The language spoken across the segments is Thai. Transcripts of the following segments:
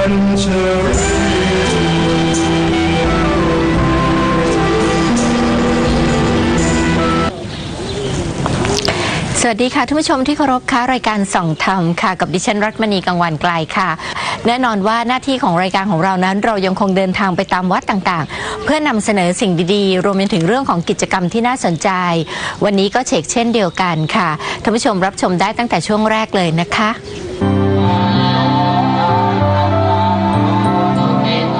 สวัสดีค่ะท่านผู้ชมที่เคารพค่ะรายการส่องธรรมค่ะ กับดิฉันรัตมณีกังวานไกลค่ะ แน่นอนว่าหน้าที่ของรายการของเรานั้น เรายังคงเดินทางไปตามวัดต่างๆ เพื่อนำเสนอสิ่งดีๆ รวมไปถึงเรื่องของกิจกรรมที่น่าสนใจ วันนี้ก็เชกเช่นเดียวกันค่ะท่านผู้ชมรับชมได้ตั้งแต่ช่วงแรกเลยนะคะ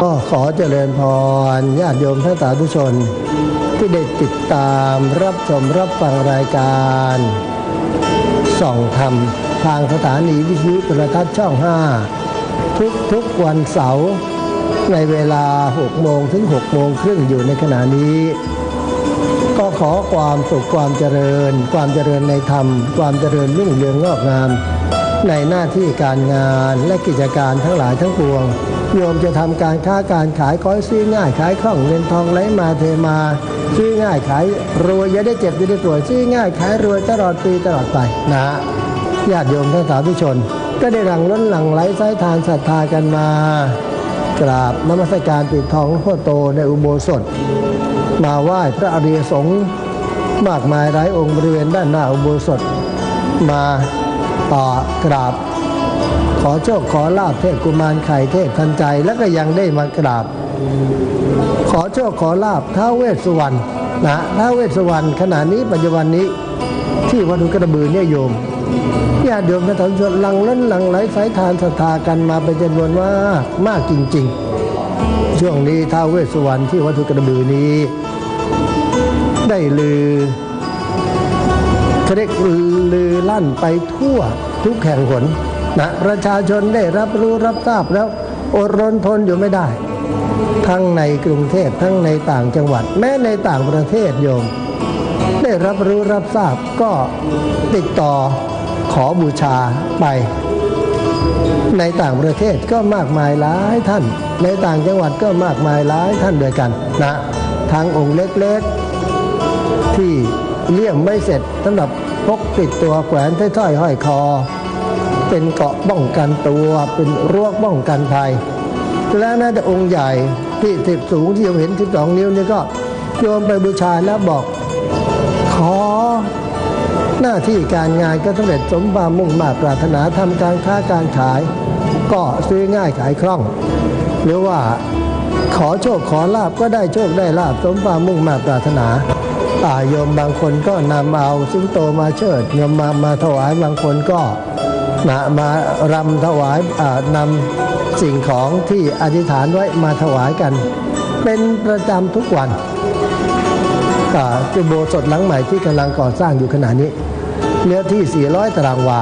ก็ขอเจริญพรญาติโยมท่านสาธุชน ที่ได้ติดตามรับชมรับฟังรายการ ส่องธรรม ทางสถานีวิทยุโทรทัศน์ช่อง 5 ทุกทุกวันเสาร์ในเวลา 6 โมงถึง 6 โมงครึ่งอยู่ในขณะนี้ ก็ขอความสุขความเจริญ ความเจริญในธรรม ความเจริญรุ่งเรืองงอกงาม ในหน้าที่การงานและกิจการทั้งหลายทั้งปวง โยมจะทำการค้าการขายขอให้ซื้อง่าย ขายคล่องเงินทองไหลมาเทมา ซื้อง่ายขายรวยอย่าได้เจ็บอย่าได้ป่วยซื้อง่ายขายรวยตลอดปีตลอดไปนะญาติโยมทั้งสาธุชน ก็ได้หลังล้นหลังไหลสายทานศรัทธากันมากราบนมัสการปิดทองหลวงพ่อโตในอุโบสถ มาไหว้พระอริยสงฆ์มากมายหลายองค์บริเวณด้านหน้าอุโบสถ มาต่อกราบ ขอโชคขอลาบเทพกุมารไข่เทพทันใจแล้วก็ยังได้มากราบ ขอโชคขอลาบท้าวเวสสุวรรณนะท้าวเวสสุวรรณขณะนี้ปัจจุบันนี้ที่วัดหุนกระบือเนี่ยโยมญาติโยมท่านสาธุชนหลังล้นหลังไหลสายทานศรัทธากันมาเป็นจำนวนมากมากจริง ๆ ช่วงนี้ท้าวเวสสุวรรณที่วัดหุนกระบือนี้ ได้ลือเขาเรียกลือลั่นไปทั่วทุกแห่งหน นะประชาชนได้รับรู้รับทราบแล้วอดรนทนอยู่ไม่ได้ ทั้งในกรุงเทพทั้งในต่างจังหวัด แม้ในต่างประเทศโยม ได้รับรู้รับทราบก็ติดต่อขอบูชาไป ในต่างประเทศก็มากมายหลายท่าน ในต่างจังหวัดก็มากมายหลายท่านด้วยกันนะทั้งองค์เล็กๆ ที่เลี่ยมไม่เสร็จสำหรับพกติดตัวแขวนท้อยห้อยคอ เป็นเกาะป้องกันตัวเป็นรั้วป้องกันภัย แล้วน่าจะองค์ใหญ่ที่สิบสูงที่เราเห็นสิบสองนิ้วนี่ก็โยมไปบูชาแล้วบอก ขอ หน้าที่การงานก็สำเร็จสมความมุ่งมา่ปรารถนาทำการค้าการขาย ก็ซื้อง่ายขายคล่อง หรือว่าขอโชคขอลาบก็ได้โชคได้ลาบสมความมุ่งมา่ปรารถนาอ่าโยมบางคนก็นำเอาสิงโตมาเชิดโยมมามาถวายบางคนก็ นะมารำถวายนำสิ่งของที่อธิษฐานไว้มาถวายกัน เป็นประจำทุกวันอุโบสถหลังใหม่ที่กำลังก่อสร้างอยู่ขณะนี้ เนื้อที่ 400 ตารางวา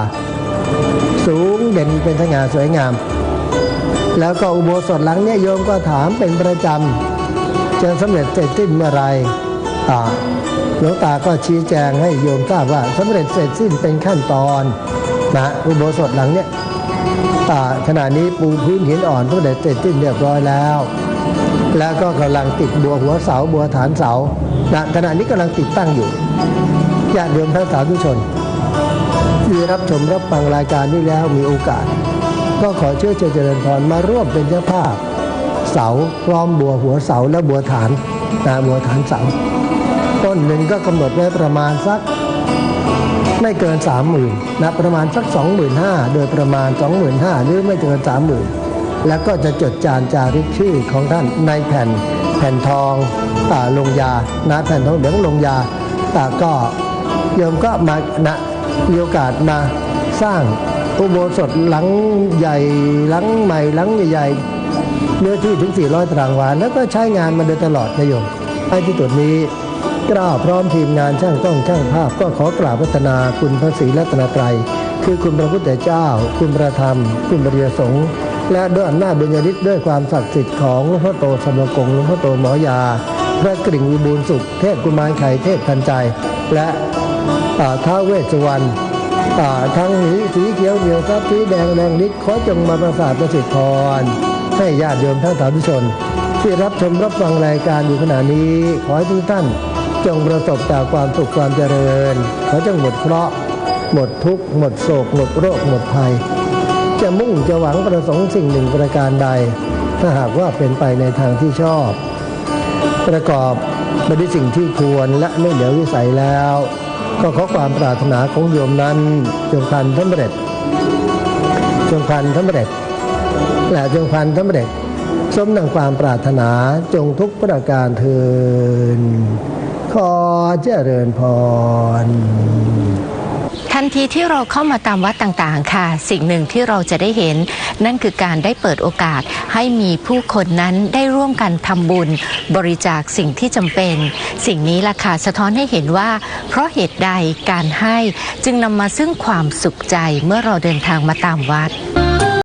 สูงเด่นเป็นสง่าสวยงาม แล้วก็อุโบสถหลังนี้โยมก็ถามเป็นประจำจะสำเร็จเสร็จสิ้นเมื่อไรหลวงตาก็ชี้แจงให้โยมทราบว่าสำเร็จเสร็จสิ้นเป็นขั้นตอน นะอุโบสถหลังเนี้ยอ่าขณะนี้ปูพื้นหินอ่อนสำเร็จเสร็จสิ้นเรียบร้อยแล้ว แล้วก็กำลังติดบัวหัวเสาบัวฐานเสาณขณะนี้กำลังติดตั้งอยู่ญาติโยมทั้งสาธุชน ที่รับชมรับฟังรายการนี้แล้วมีโอกาส ก็ขอเชื่อเจริญพรมาร่วมเป็นเจ้าภาพ เสาพร้อมบัวหัวเสาและบัวฐานนะบัวฐานเสา ต้นหนึ่งก็กำหนดไว้ประมาณสัก ไม่เกิน 3 0,000นะประมาณสัก 25,000 โดยประมาณ 25,000 หรือไม่เกิน 30,000 แล้วก็จะจดจานจารึกชื่อของท่านในแผ่นแผ่นทองอาลงยานะแผ่นทองเหลืองลงยาอ่าก็โยมก็มานะมีโอกาสมาสร้างอุโบสถหลังใหญ่หลังใหม่หลังใหญ่เนื้อที่ถึง 400 ตารางวาแล้วก็ใช้งานมาโดยตลอดนะโยมไอ้ที่จุดนี้ กล้าพร้อมทีมงานช่างต้องช่างภาพก็ขอกราบพัฒนาคุณพระศรีรัตนตรัย คือคุณพระพุทธเจ้า คุณพระธรรม คุณพระเรียสงฆ์และด้วยอำนาจบุญญาฤทธิ์ด้วยความศักดิ์สิทธิ์ของหลวงพ่อโตสมกงหลวงพ่อโตหมอยา พระกริ่งวิบูลสุข เทพกุมารไข่เทพทันใจ และท้าเวสวรรณทั้งนี้สีเขียวเหนียวทรัพย์สีแดงแรงฤทธิ์ขอจงมาประสาทประสิทธิ์พรให้ญาติโยมท่านสาธุชน ที่รับชมรับฟังรายการอยู่ขณะนี้ขอให้ทุกท่าน จงประสบแต่ความสุขความเจริญขอจงหมดเคราะห์หมดทุกข์หมดโศก หมดโรค หมดภัย จะมุ่งจะหวังประสงค์สิ่งหนึ่งประการใด ถ้าหากว่าเป็นไปในทางที่ชอบ ประกอบไปด้วยสิ่งที่ควรและไม่เหลือวิสัยแล้ว ก็ขอความปรารถนาของโยมนั้น จงพันสำเร็จ จงพันสำเร็จและจงพันสำเร็จสมดังความปรารถนาจงทุกประการเทิน ขอเจริญพร ทันทีที่เราเข้ามาตามวัดต่างๆ ค่ะ สิ่งหนึ่งที่เราจะได้เห็น นั่นคือการได้เปิดโอกาสให้มีผู้คนนั้นได้ร่วมกันทำบุญ บริจาคสิ่งที่จำเป็น สิ่งนี้ล่ะค่ะสะท้อนให้เห็นว่า เพราะเหตุใดการให้จึงนำมาซึ่งความสุขใจเมื่อเราเดินทางมาตามวัด